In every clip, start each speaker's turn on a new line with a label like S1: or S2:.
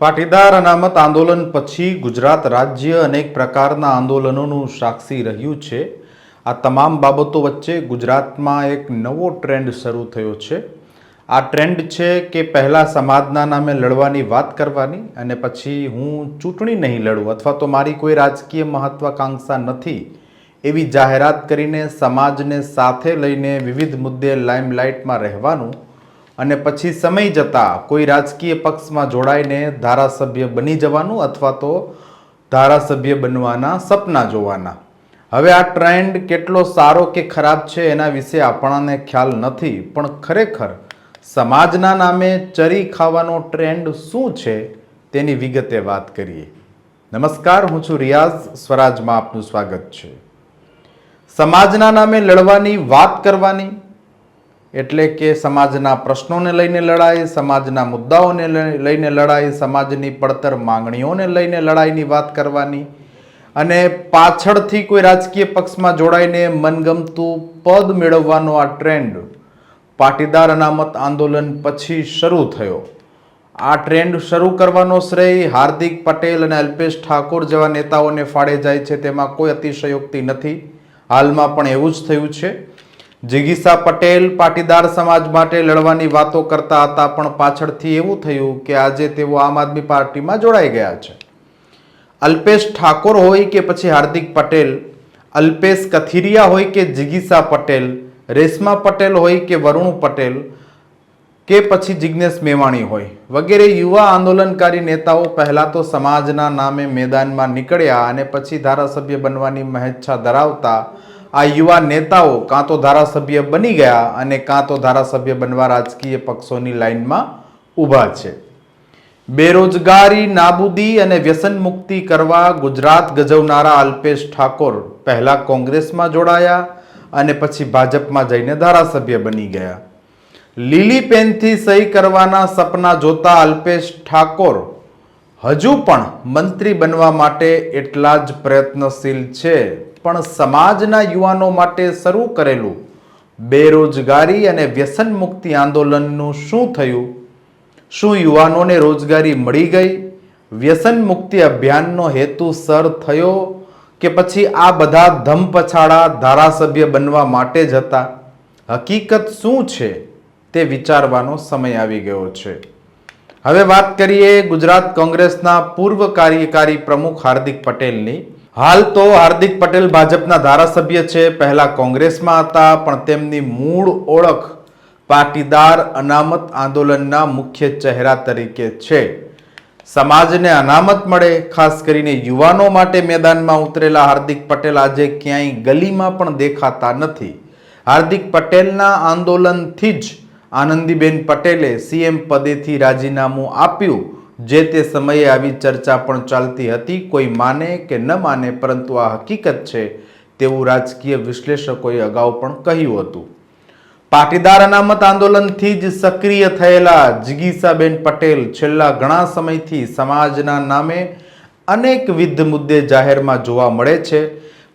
S1: પાટીદાર અનામત આંદોલન પછી ગુજરાત રાજ્ય અનેક પ્રકારના આંદોલનોનું સાક્ષી રહ્યું છે. આ તમામ બાબતો વચ્ચે ગુજરાતમાં એક નવો ટ્રેન્ડ શરૂ થયો છે. આ ટ્રેન્ડ છે કે પહેલાં સમાજના નામે લડવાની વાત કરવાની અને પછી હું ચૂંટણી નહીં લડું અથવા તો મારી કોઈ રાજકીય મહત્વાકાંક્ષા નથી એવી જાહેરાત કરીને સમાજને સાથે લઈને વિવિધ મુદ્દે લાઇમલાઇટમાં રહેવાનું અને પછી સમય જતાં કોઈ રાજકીય પક્ષમાં જોડાઈને ધારાસભ્ય બની જવાનું અથવા તો ધારાસભ્ય બનવાના સપના જોવાના. હવે આ ટ્રેન્ડ કેટલો સારો કે ખરાબ છે એના વિશે આપણને ખ્યાલ નથી, પણ ખરેખર સમાજના નામે ચરી ખાવાનો ટ્રેન્ડ શું છે તેની વિગતે વાત કરીએ. નમસ્કાર, હું છું રિયાઝ, સ્વરાજમાં આપનું સ્વાગત છે. સમાજના નામે લડવાની, વાત કરવાની એટલે કે સમાજના પ્રશ્નોને લઈને લડાઈ, સમાજના મુદ્દાઓને લઈ- લઈને લડાઈ, સમાજની પડતર માંગણીઓને લઈને લડાઈની વાત કરવાની. અને પાછળથી કોઈ રાજકીય પક્ષમાં જોડાઈને મનગમતું પદ મેળવવાનો આ ટ્રેન્ડ પાટીદાર અનામત આંદોલન પછી શરૂ થયો. આ ટ્રેન્ડ શરૂ કરવાનો શ્રેય હાર્દિક પટેલ અને અલ્પેશ ઠાકોર જેવા નેતાઓને ફાળે જાય છે તેમાં કોઈ અતિશયોક્તિ નથી. હાલમાં પણ એવું જ થયું છે. જિગીસા પટેલ પાટીદાર સમાજ માટે લડવાની વાતો કરતા હતા, પણ પાછળથી એવું થયું કે આજે તેઓ આમ આદમી પાર્ટીમાં જોડાઈ ગયા છે. અલ્પેશ ઠાકોર હોય કે પછી હાર્દિક પટેલ, અલ્પેશ કથિરિયા હોય કે જિગીસા પટેલ, રેશમા પટેલ હોય કે વરુણ પટેલ, કે પછી જિજ્ઞેશ મેવાણી હોય, વગેરે યુવા આંદોલનકારી નેતાઓ પહેલાં તો સમાજના નામે મેદાનમાં નીકળ્યા અને પછી ધારાસભ્ય બનવાની મહેચ્છા ધરાવતા આ યુવા નેતાઓ કાં તો ધારાસભ્ય બની ગયા અને કાં તો ધારાસભ્ય બનવા રાજકીય પક્ષોની લાઇનમાં ઊભા છે. બેરોજગારી, નાબૂદી અને વ્યસન મુક્તિ કરવા ગુજરાત ગજવનારા અલ્પેશ ઠાકોર પહેલા કોંગ્રેસમાં જોડાયા અને પછી ભાજપમાં જઈને ધારાસભ્ય બની ગયા. લીલી પેનથી સહી કરવાના સપના જોતા અલ્પેશ ઠાકોર હજુ પણ મંત્રી બનવા માટે એટલા જ પ્રયત્નશીલ છે. પણ સમાજના યુવાનો માટે શરૂ કરેલું બેરોજગારી અને વ્યસન મુક્તિ આંદોલનનું શું થયું? શું યુવાનોને રોજગારી મળી ગઈ? વ્યસન મુક્તિ અભિયાનનો હેતુ સર થયો કે પછી આ બધા ધમપછાડા ધારાસભ્ય બનવા માટે જ હતા? હકીકત શું છે? તે વિચારવાનો સમય આવી ગયો છે. હવે વાત કરીએ ગુજરાત કોંગ્રેસના પૂર્વ કાર્યકારી પ્રમુખ હાર્દિક પટેલની. હાલ તો હાર્દિક પટેલ ભાજપના ધારાસભ્ય છે, પહેલા કોંગ્રેસમાં હતા, પણ તેમની મૂળ ઓળખ પાટીદાર અનામત આંદોલનના મુખ્ય ચહેરા તરીકે છે. સમાજને અનામત મળે, ખાસ કરીને યુવાનો માટે મેદાનમાં ઉતરેલા હાર્દિક પટેલ આજે ક્યાંય ગલીમાં પણ દેખાતા નથી. હાર્દિક પટેલના આંદોલનથી જ આનંદીબેન પટેલે સીએમ પદેથી રાજીનામું આપ્યું. જે તે સમયે આવી ચર્ચા પણ ચાલતી હતી. કોઈ માને કે ન માને, પરંતુ આ હકીકત છે તેવું રાજકીય વિશ્લેષકોએ અગાઉ પણ કહ્યું હતું. પાટીદાર અનામત આંદોલનથી જ સક્રિય થયેલા જિગીસાબેન પટેલ છેલ્લા ઘણા સમયથી સમાજના નામે અનેકવિધ મુદ્દે જાહેરમાં જોવા મળે છે.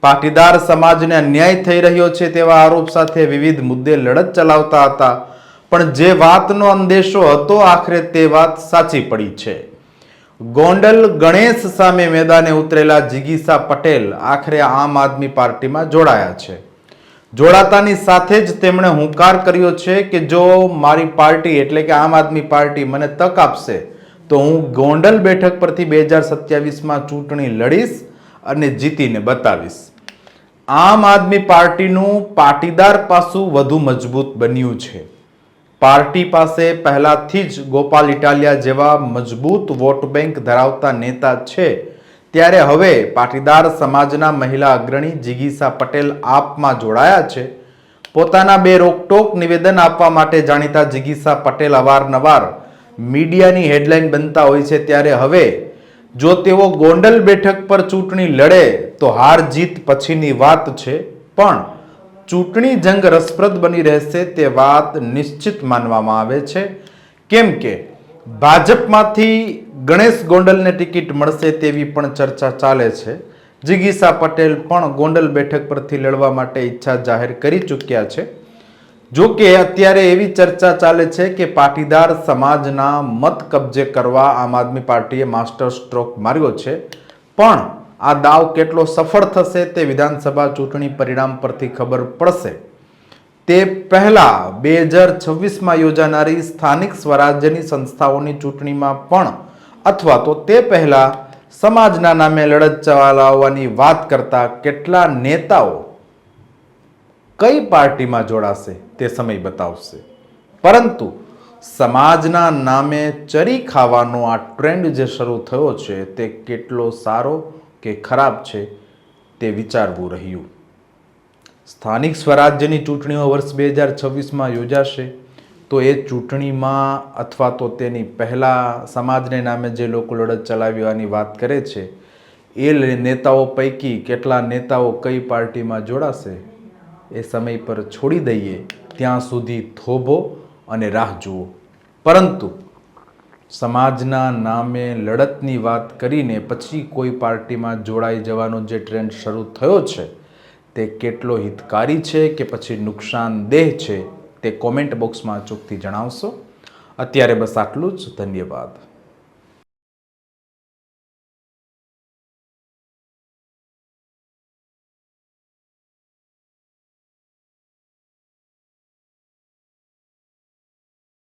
S1: પાટીદાર સમાજને અન્યાય થઈ રહ્યો છે તેવા આરોપ સાથે વિવિધ મુદ્દે લડત ચલાવતા હતા. પણ જે વાતનો અંદેશો હતો, આખરે તે વાત સાચી પડી છે. ગોંડલ ગણેશ સામે મેદાને ઉતરેલા જિગીસા પટેલ આખરે આમ આદમી પાર્ટીમાં જોડાયા છે. જોડાતાની સાથે જ તેમણે હુંકાર કર્યો છે કે જો મારી પાર્ટી એટલે કે આમ આદમી પાર્ટી મને તક આપશે, તો હું ગોંડલ બેઠક પરથી બે હજાર સત્યાવીસમાં ચૂંટણી લડીશ અને જીતીને બતાવીશ. આમ આદમી પાર્ટીનું પાટીદાર પાસું વધુ મજબૂત બન્યું છે. પાર્ટી પાસે પહેલાથી જ ગોપાલ ઇટાલિયા જેવા મજબૂત વોટ બેંક ધરાવતા નેતા છે. ત્યારે હવે પાટીદાર સમાજના મહિલા અગ્રણી જિગીસા પટેલ આપમાં જોડાયા છે. પોતાના બે રોકટોક નિવેદન આપવા માટે જાણીતા જિગીસા પટેલ અવારનવાર મીડિયાની હેડલાઇન બનતા હોય છે. ત્યારે હવે જો તેઓ ગોંડલ બેઠક પર ચૂંટણી લડે તો હાર જીત પછીની વાત છે. પણ ચૂંટણી જંગ રસપ્રદ બની રહેશે તે વાત નિશ્ચિત માનવામાં આવે છે. કેમ કે ભાજપમાંથી ગણેશ ગોંડલને ટિકિટ મળશે તેવી પણ ચર્ચા ચાલે છે. જિગીસા પટેલ પણ ગોંડલ બેઠક પરથી લડવા માટે ઈચ્છા જાહેર કરી ચૂક્યા છે. જો કે અત્યારે એવી ચર્ચા ચાલે છે કે પાટીદાર સમાજના મત કબજે કરવા આમ આદમી પાર્ટીએ માસ્ટર સ્ટ્રોક માર્યો છે. પણ આ દાવ કેટલો સફળ થશે તે વિધાનસભા ચૂંટણી પરિણામ પરથી ખબર પડશે. તે પહેલા બે હજાર છવ્વીસમાં યોજાનારી સ્થાનિક સ્વરાજ્યની સંસ્થાઓની ચૂંટણીમાં પણ અથવા તો તે પહેલા સમાજના નામે લડત ચલાવવાની વાત કરતા કેટલા નેતાઓ કઈ પાર્ટીમાં જોડાશે તે સમય બતાવશે. પરંતુ સમાજના નામે ચરી ખાવાનો આ ટ્રેન્ડ જે શરૂ થયો છે તે કેટલો સારો કે ખરાબ છે તે વિચારવું રહ્યું. સ્થાનિક સ્વરાજ્યની ચૂંટણીઓ વર્ષ બે હજાર છવ્વીસમાં યોજાશે, તો એ ચૂંટણીમાં અથવા તો તેની પહેલાં સમાજને નામે જે લોકો લડત ચલાવવાની વાત કરે છે, એ નેતાઓ પૈકી કેટલા નેતાઓ કઈ પાર્ટીમાં જોડાશે, એ સમય પર છોડી દઈએ, ત્યાં સુધી થોભો અને રાહ જુઓ. પરંતુ સમાજના નામે લડતની વાત કરીને પછી કોઈ પાર્ટીમાં જોડાઈ જવાનો જે ટ્રેન્ડ શરૂ થયો છે, તે કેટલો હિતકારી છે કે પછી નુકસાનદેહ છે તે કોમેન્ટ બોક્સમાં અચૂકથી જણાવશો. અત્યારે બસ આટલું જ. ધન્યવાદ.